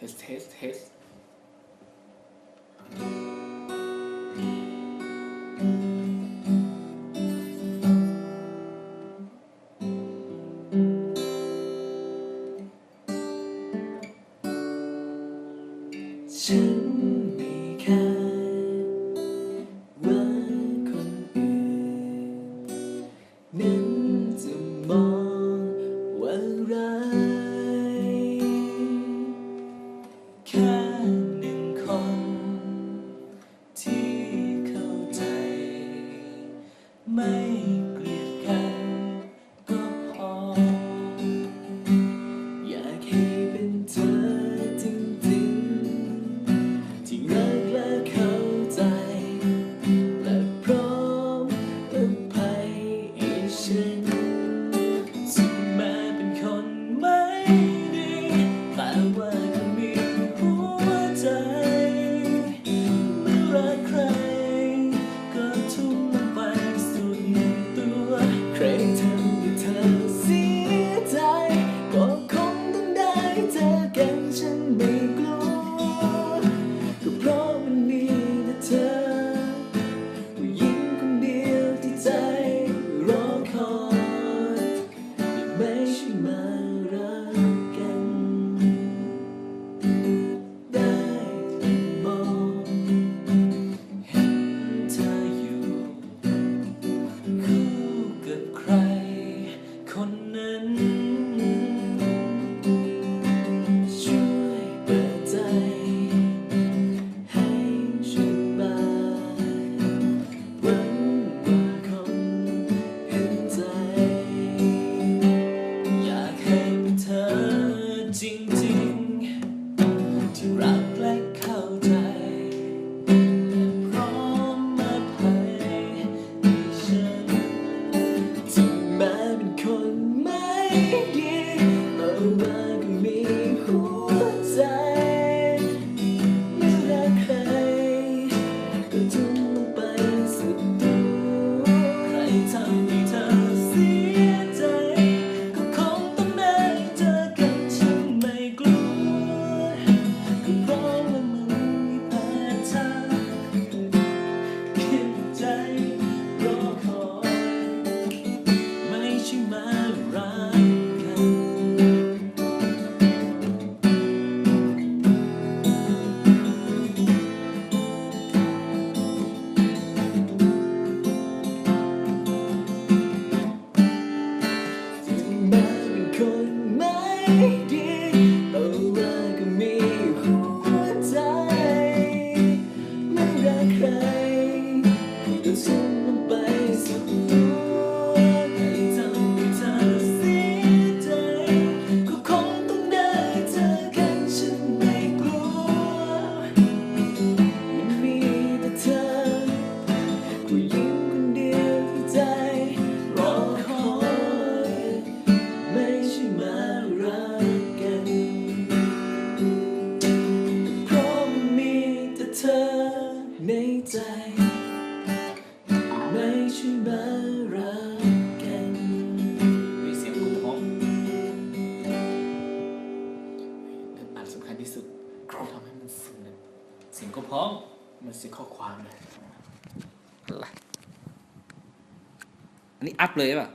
เทสเทสเทสฉันไม่คาดว่าคนอื่นนั้นจะมองว่ารัก main อในใจไม่ช่วยมารักกันมีเสียงลูกของเรื่องอันสำคัญที่สุดต้องทำให้มันสียงนั้นสิ่งก็พ้องมันสียงข้อความเลยอันนี้อัพเลยป่ะ